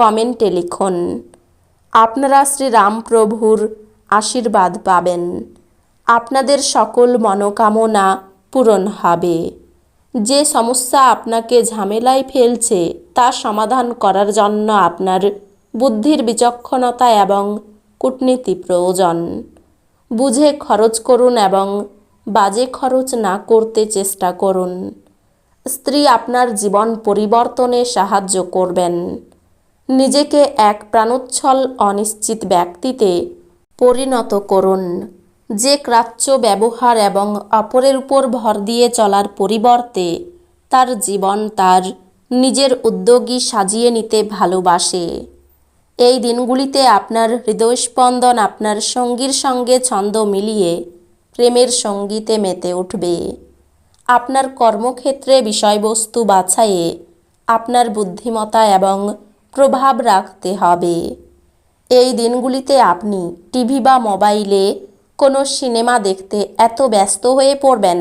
কমেন্টে লিখুন, আপনারা শ্রীরামপ্রভুর আশীর্বাদ পাবেন। আপনাদের সকল মনোকামনা পূরণ হবে। যে সমস্যা আপনাকে ঝামেলায় ফেলছে, তা সমাধান করার জন্য আপনার বুদ্ধির বিচক্ষণতা এবং কূটনীতি প্রয়োজন। বুঝে খরচ করুন এবং বাজে খরচ না করতে চেষ্টা করুন। স্ত্রী আপনার জীবন পরিবর্তনে সাহায্য করবেন। নিজেকে এক প্রাণোচ্ছল, অনিশ্চিত ব্যক্তিতে পরিণত করুন। যে ক্রাচ্য ব্যবহার এবং অপরের উপর ভর দিয়ে চলার পরিবর্তে তার জীবন তার নিজের উদ্যোগী সাজিয়ে নিতে ভালোবাসে। এই দিনগুলিতে আপনার হৃদয়স্পন্দন আপনার সঙ্গীর সঙ্গে ছন্দ মিলিয়ে প্রেমের সঙ্গীতে মেতে উঠবে। আপনার কর্মক্ষেত্রে বিষয়বস্তু বাছাইয়ে আপনার বুদ্ধিমত্তা এবং প্রভাব রাখতে হবে। এই দিনগুলিতে আপনি টিভি বা মোবাইলে কোনো সিনেমা দেখতে এত ব্যস্ত হয়ে পড়বেন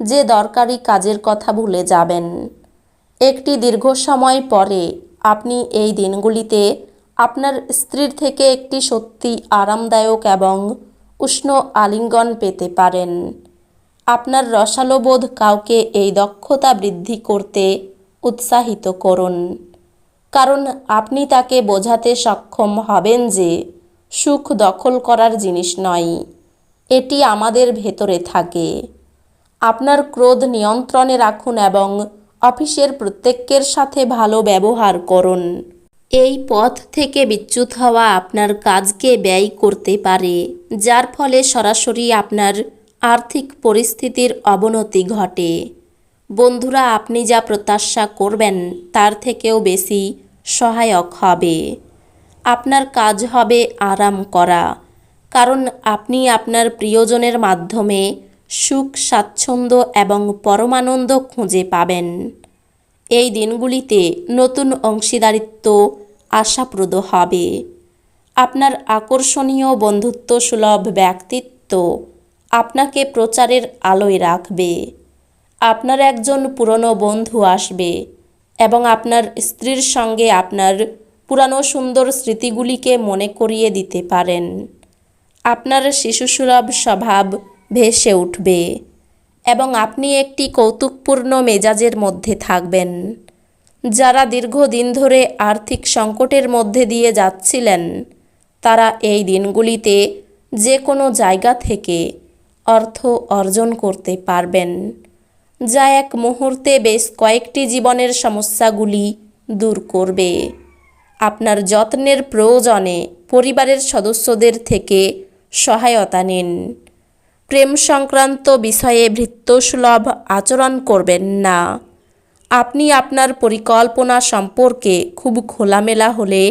যে দরকারি কাজের কথা ভুলে যাবেন। একটি দীর্ঘ সময় পরে আপনি এই দিনগুলিতে আপনার স্ত্রীর থেকে একটি সত্যি আরামদায়ক এবং উষ্ণ আলিঙ্গন পেতে পারেন। আপনার রসালোবোধ কাউকে এই দক্ষতা বৃদ্ধি করতে উৎসাহিত করুন। কারণ আপনি তাকে বোঝাতে সক্ষম হবেন যে সুখ দখল করার জিনিস নয়, এটি আমাদের ভেতরে থাকে। আপনার ক্রোধ নিয়ন্ত্রণে রাখুন এবং অফিসের প্রত্যেকের সাথে ভালো ব্যবহার করুন। এই পথ থেকে বিচ্যুত হওয়া আপনার কাজকে ব্যয় করতে পারে, যার ফলে সরাসরি আপনার আর্থিক পরিস্থিতির অবনতি ঘটে। বন্ধুরা, আপনি যা প্রত্যাশা করবেন তার থেকেও বেশি সহায়ক হবে। আপনার কাজ হবে আরাম করা। কারণ আপনি আপনার প্রিয়জনের মাধ্যমে সুখ, স্বাচ্ছন্দ্য এবং পরমানন্দ খুঁজে পাবেন। এই দিনগুলিতে নতুন অংশীদারিত্ব আশাপ্রদ হবে। আপনার আকর্ষণীয় বন্ধুত্ব সুলভ ব্যক্তিত্ব আপনাকে প্রচারের আলোয় রাখবে। আপনার একজন পুরনো বন্ধু আসবে এবং আপনার স্ত্রীর সঙ্গে আপনার পুরানো সুন্দর স্মৃতিগুলিকে মনে করিয়ে দিতে পারেন। আপনার শিশুসুলভ স্বভাব ভেসে উঠবে এবং আপনি একটি কৌতুকপূর্ণ মেজাজের মধ্যে থাকবেন। যারা দীর্ঘদিন ধরে আর্থিক সংকটের মধ্যে দিয়ে যাচ্ছিলেন, তারা এই দিনগুলিতে যে কোনো জায়গা থেকে অর্থ অর্জন করতে পারবেন। যা এক মুহূর্তে বেশ কয়েকটি জীবনের সমস্যাগুলি দূর করবে। আপনার যত্নের প্রয়োজনে পরিবারের সদস্যদের থেকে সহায়তা নিন। প্রেম সংক্রান্ত বিষয়ে ভৃত্যসুলভ আচরণ করবেন না। আপনি আপনার পরিকল্পনা সম্পর্কে খুব খোলামেলা হলে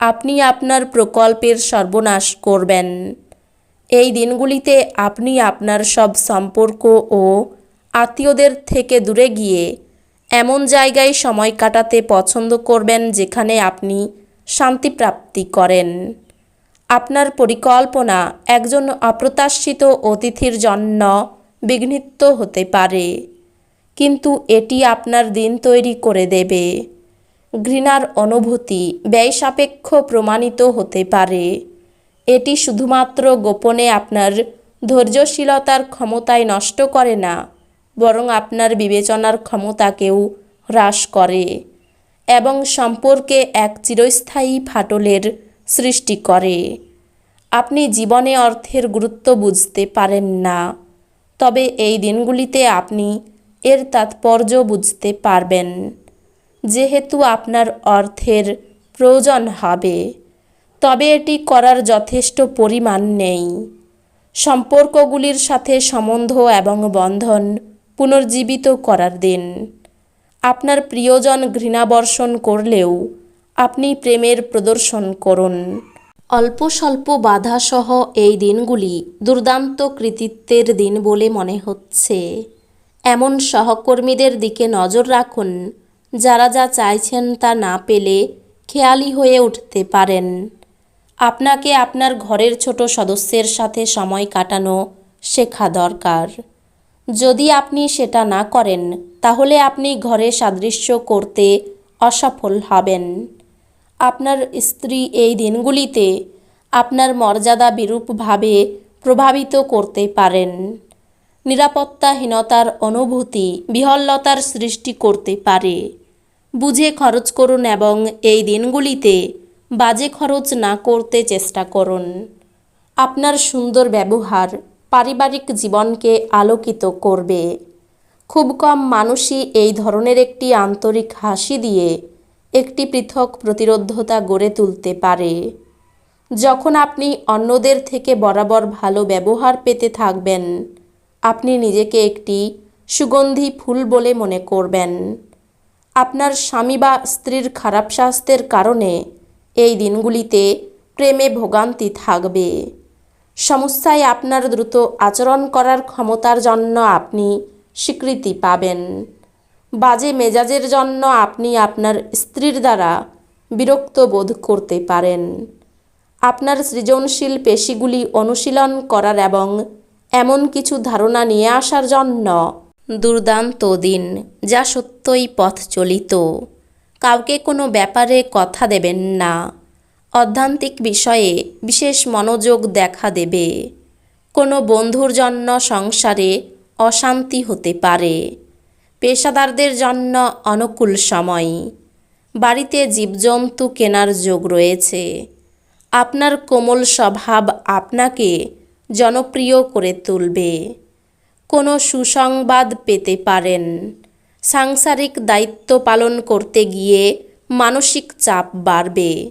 আপনি আপনার প্রকল্পের সর্বনাশ করবেন। এই দিনগুলিতে আপনি আপনার সব সম্পর্ক ও আত্মীয়দের থেকে দূরে গিয়ে এমন জায়গায় সময় কাটাতে পছন্দ করবেন যেখানে আপনি শান্তিপ্রাপ্তি করেন। আপনার পরিকল্পনা একজন অপ্রত্যাশিত অতিথির জন্য বিঘ্নিত হতে পারে, কিন্তু এটি আপনার দিন তৈরি করে দেবে। ঘৃণার অনুভূতি ব্যয়সাপেক্ষ প্রমাণিত হতে পারে। এটি শুধুমাত্র গোপনে আপনার ধৈর্যশীলতার ক্ষমতায় নষ্ট করে না বরং আপনার বিবেচনার ক্ষমতাকেও হ্রাস করে এবং সম্পর্কে এক চিরস্থায়ী ফাটলের সৃষ্টি করে। আপনি জীবনে অর্থের গুরুত্ব বুঝতে পারেন না, তবে এই দিনগুলিতে আপনি এর তাৎপর্য বুঝতে পারবেন, যেহেতু আপনার অর্থের প্রয়োজন হবে, তবে এটি করার যথেষ্ট পরিমাণ নেই। সম্পর্কগুলির সাথে সম্বন্ধ এবং বন্ধন পুনর্জীবিত করার দিন। আপনার প্রিয়জন ঘৃণাবর্ষণ করলেও আপনি প্রেমের প্রদর্শন করুন। অল্প স্বল্প বাধাসহ এই দিনগুলি দুর্দান্ত কৃতিত্বের দিন বলে মনে হচ্ছে। এমন সহকর্মীদের দিকে নজর রাখুন, যারা যা চাইছেন তা না পেলে খেয়ালি হয়ে উঠতে পারেন। আপনাকে আপনার ঘরের ছোট সদস্যের সাথে সময় কাটানো শেখা দরকার। যদি আপনি সেটা না করেন, তাহলে আপনি ঘরে সাদৃশ্য করতে অসফল হবেন। আপনার স্ত্রী এই দিনগুলিতে আপনার মর্যাদা বিরূপভাবে প্রভাবিত করতে পারেন। নিরাপত্তাহীনতার অনুভূতি বিহল্লতার সৃষ্টি করতে পারে। বুঝে খরচ করুন এবং এই দিনগুলিতে বাজে খরচ না করতে চেষ্টা করুন। আপনার সুন্দর ব্যবহার পারিবারিক জীবনকে আলোকিত করবে। খুব কম মানুষই এই ধরনের একটি আন্তরিক হাসি দিয়ে একটি পৃথক প্রতিরোধতা গড়ে তুলতে পারে। যখন আপনি অন্যদের থেকে বরাবর ভালো ব্যবহার পেতে থাকবেন, আপনি নিজেকে একটি সুগন্ধি ফুল বলে মনে করবেন। আপনার স্বামী বা স্ত্রীর খারাপ স্বাস্থ্যের কারণে এই দিনগুলিতে প্রেমে ভোগান্তি থাকবে। সমস্যায় আপনার দ্রুত আচরণ করার ক্ষমতার জন্য আপনি স্বীকৃতি পাবেন। বাজে মেজাজের জন্য আপনি আপনার স্ত্রীর দ্বারা বিরক্ত বোধ করতে পারেন। আপনার সৃজনশীল পেশিগুলি অনুশীলন করার এবং এমন কিছু ধারণা নিয়ে আসার জন্য দুর্দান্ত দিন, যা সত্যই পথ চলিত। কাউকে কোনো ব্যাপারে কথা দেবেন না। অধ্যান্তিক বিষয়ে বিশেষ মনোযোগ দেখা দেবে। কোনো বন্ধুর জন্য সংসারে অশান্তি হতে পারে। পেশাদারদের জন্য অনুকূল সময়। বাড়িতে জীবজন্তু কেনার যোগ রয়েছে। আপনার কোমল স্বভাব আপনাকে জনপ্রিয় করে তুলবে। কোনো সুসংবাদ পেতে পারেন। সাংসারিক দায়িত্ব পালন করতে গিয়ে মানসিক চাপ বাড়বে।